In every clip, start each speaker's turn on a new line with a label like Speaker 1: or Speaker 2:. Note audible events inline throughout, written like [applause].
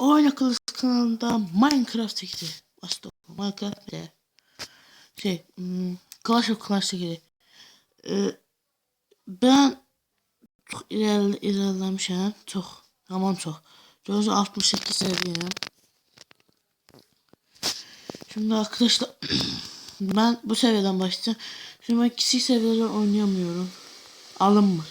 Speaker 1: Oyna Kılıç kanalında Minecraft çekti. Aslında Minecraft de şey hmm, Clash of Clans çekti. Ee, ben çok ilerle, ilerlemişim. Çok. Tamam çok. Gördüğünüz 68 seviyeyim. Şimdi arkadaşlar [clears throat] ben bu seviyeden başlayacağım. Şimdi ben küçük seviyeler oynayamıyorum. Alınmır.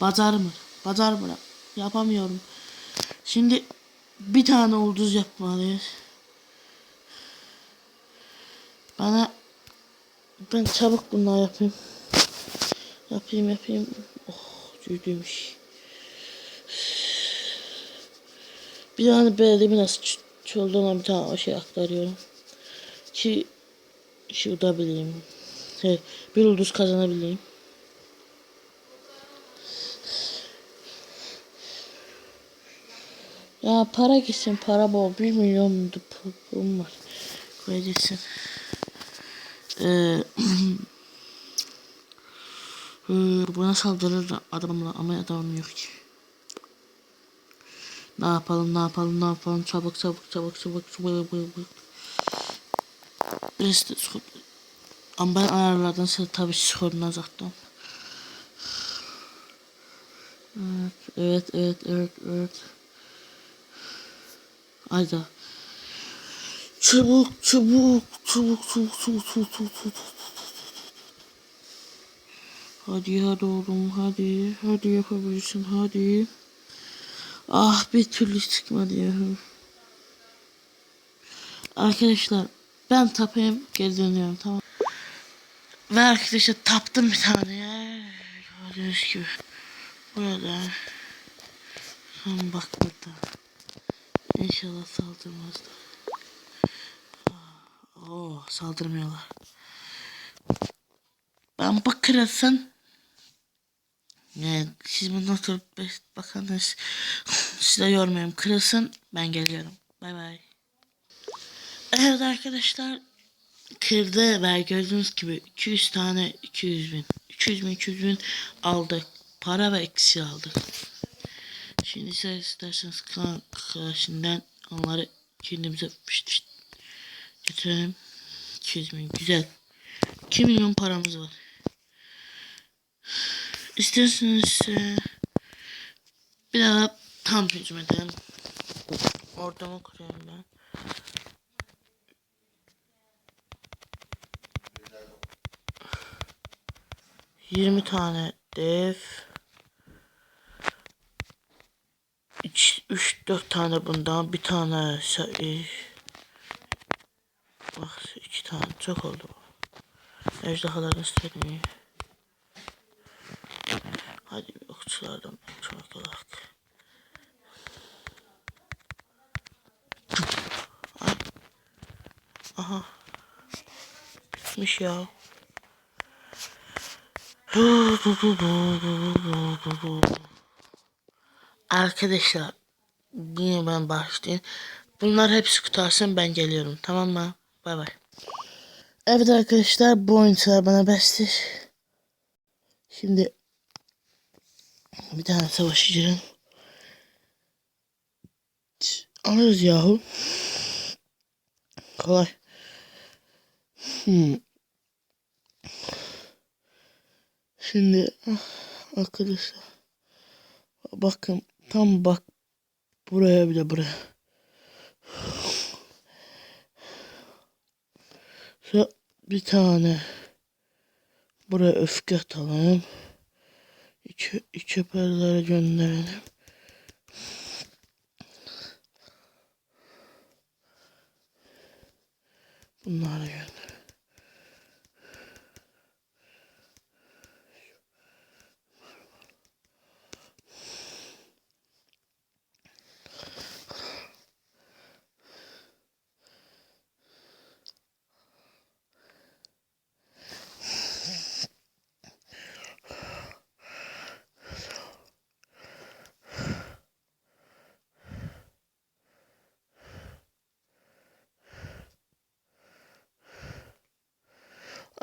Speaker 1: Bacarmır. Bacarmır. Yapamıyorum. Şimdi bir tane ulduz yapmalıyız. Bana ben çabuk bunlar yapayım. Yapayım yapayım. Oh büyüdüymüş. Bir tane belediye nasıl çölden bir tane o şey aktarıyorum. Ki şurada bileyim. Şey, bir ulduz kazanabileyim. Ya para gitsin para bol. Bir milyon pulum var. Koyacaksın. Ee, [clears throat] buna saldırır da adamla ama adamım yok ki. Ne yapalım ne yapalım ne yapalım çabuk çabuk çabuk çabuk çabuk çabuk. Birisi. Ama ben ayarlardan size tabii skorunu azalttım. Evet evet evet evet evet. Hayda. Çabuk çabuk çabuk çabuk çabuk çabuk çabuk çabuk. Hadi hadi oğlum hadi hadi yapabilirsin hadi. Ah bir türlü çıkmadı ya. Arkadaşlar ben tapayım geri dönüyorum tamam. Ve arkadaşlar taptım bir tane ya. Gördüğünüz gibi. Burada. Tam bak burada. İnşallah saldırmazlar. Oo saldırmıyorlar. Ben bakırasın. Yani siz bundan sonra bakanız size yormayayım. Kırılsın ben geliyorum. Bay bay. Evet arkadaşlar kırdı ve gördüğünüz gibi 200 tane 200 bin 200 bin 200 bin aldık. Para ve eksi aldık. Şimdi ise isterseniz kan karşından onları kendimize pişt pişt getirelim. 200 bin güzel. 2 milyon paramız var. İsterseniz e, bir daha tam hücum edelim. Ortamı kuruyorum ben. Yirmi tane dev. Üç, dört tane bundan. Bir tane şey. Bak iki tane çok oldu. Ejderhaların istediğini. Hadi okçulardan çok olarak. Aha. Bitmiş ya. Arkadaşlar yine ben başlayayım. Bunlar hepsi kutarsın ben geliyorum tamam mı? Bay bay. Evet arkadaşlar bu oyuncular bana bestir. Şimdi bir tane savaşçının alırız yahu. Kolay. Hmm. Şimdi ah, arkadaşlar bakın tam bak buraya bir de buraya. Bir tane buraya öfke atalım. İki, iki perlere gönderelim. Bunları gönder.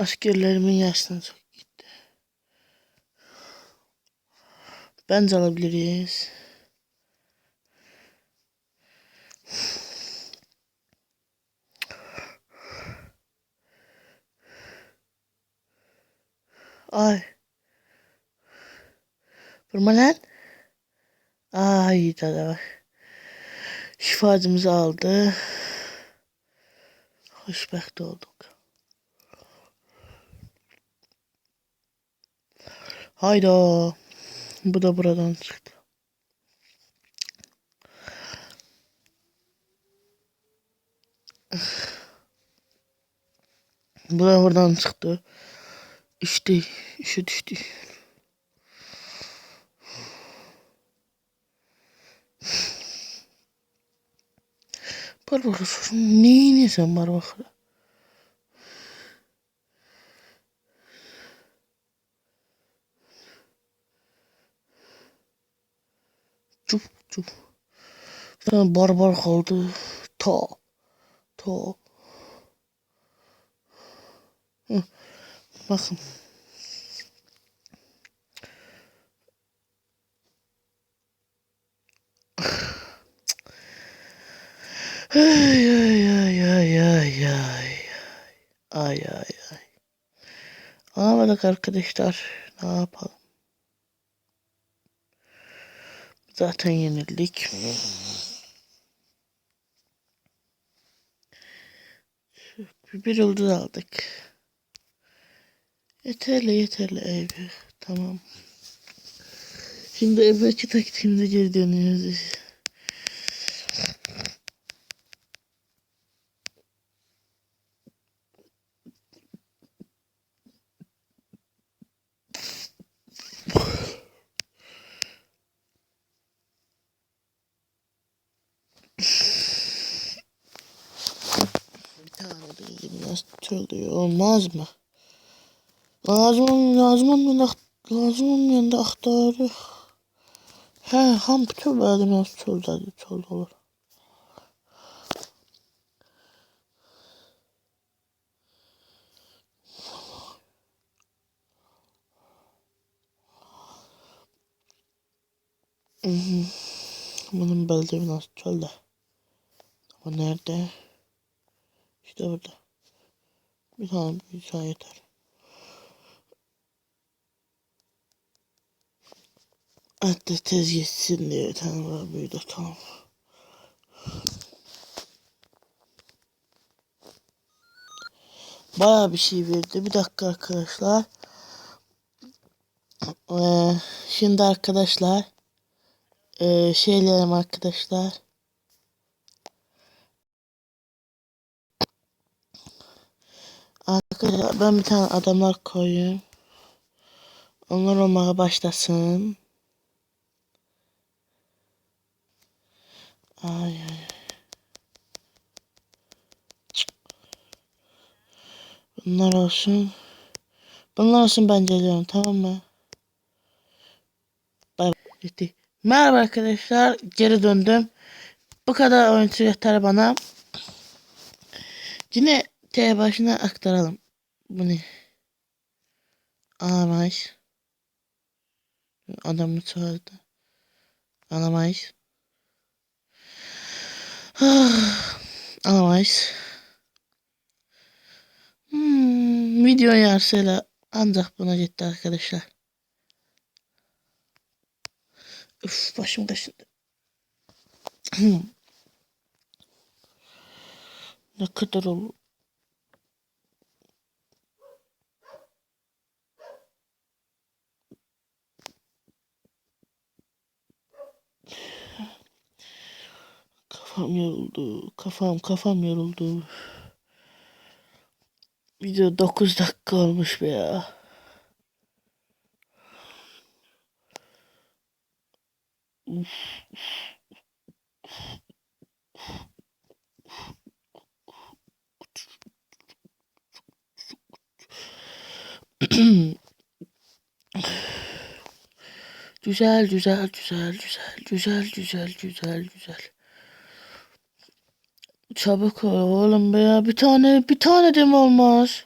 Speaker 1: askerlerimin yaşına çok gitti. Bence alabiliriz. Ay. Vurma lan. Ay tada bak. Şifacımızı aldı. Hoşbəxt olduk. Hayda. Bu da buradan çıktı. Bu da buradan çıktı. İşte işe düştü. Barbara neyin yesen Barbara? Çuf çuf. Bir tane barbar kaldı. Ta. Ta. Hı. Bakın. Ay ay ay ay ay ay. Ay ay ay. Anlamadık arkadaşlar. Ne yapalım? Zaten yenildik. Bir, yıldız aldık. Yeterli yeterli evi. Tamam. Şimdi evvelki taktiğimize geri dönüyoruz. Bir tane de nasıl söylüyor olmaz mı? Lazım lazım olmayan lazım olmayan da aktarı. He ham bütün verdim nasıl çölde çölde olur. Bunun beldevi nasıl çölde. Ama nerede? İşte burada. Bir tane bir tane yeter. Hatta tez geçsin diye bir tane var büyüdü tamam. Baya bir şey verdi. Bir dakika arkadaşlar. Ee, şimdi arkadaşlar ee, şeylerim arkadaşlar. Arkadaşlar ben bir tane adamlar koyayım. Onlar olmaya başlasın. Ay ay. Bunlar olsun. Bunlar olsun ben geliyorum tamam mı? Bay. Gitti. Merhaba arkadaşlar. Geri döndüm. Bu kadar oyuncu yeter bana. Yine T başına aktaralım. Bu ne? Alamayız. Adamı çağırdı. Alamayız. [sighs] Alamayız. Hmm, video yarısıyla ancak buna gitti arkadaşlar. Üf başım kaşındı. ne kadar olur? Kafam yoruldu. Kafam kafam yoruldu. Video 9 dakika olmuş be ya. Güzel güzel güzel güzel güzel güzel güzel güzel. Çabuk ol oğlum be ya. Bir tane bir tane de mi olmaz?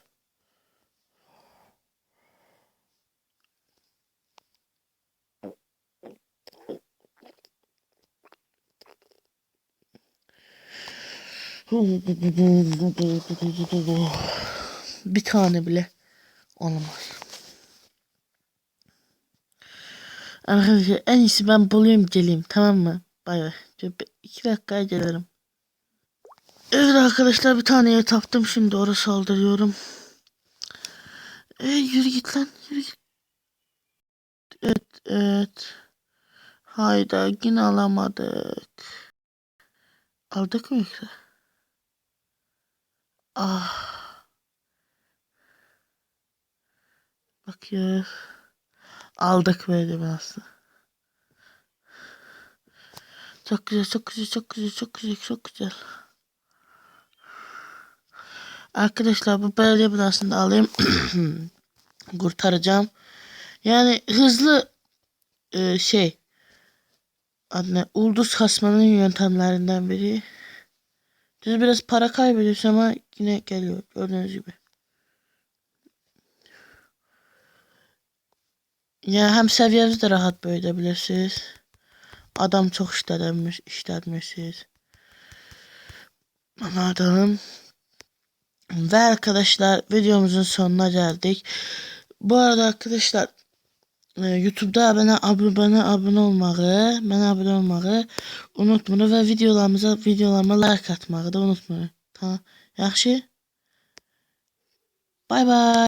Speaker 1: Bir tane bile olamaz. Arkadaşlar en iyisi ben bulayım geleyim tamam mı? Bay bay. İki dakikaya gelirim. Evet arkadaşlar bir tane yer taptım şimdi oraya saldırıyorum. E yürü git lan yürü git. Evet evet. Hayda yine alamadık. Aldık mı yoksa? Ah. Bakıyoruz. Aldık böyle biraz. Çok güzel, çok güzel, çok güzel, çok güzel, çok güzel. Arkadaşlar bu belediye binasını da alayım. [clears throat] Kurtaracağım. Yani hızlı e, şey adı ne? Ulduz kasmanın yöntemlerinden biri. Biz biraz para kaybediyoruz ama yine geliyor gördüğünüz gibi. Ya hem seviyenizi de rahat büyütebilirsiniz. Adam çok işlenmiş, işlenmişsiniz. Anladım. Ve arkadaşlar videomuzun sonuna geldik. Bu arada arkadaşlar e, YouTube'da bana abone, abone olmağı, bana abone olmağı unutmayın ve videolarımıza videolarıma like atmağı da unutmayın. Tamam. Yaxşı? Bay bay.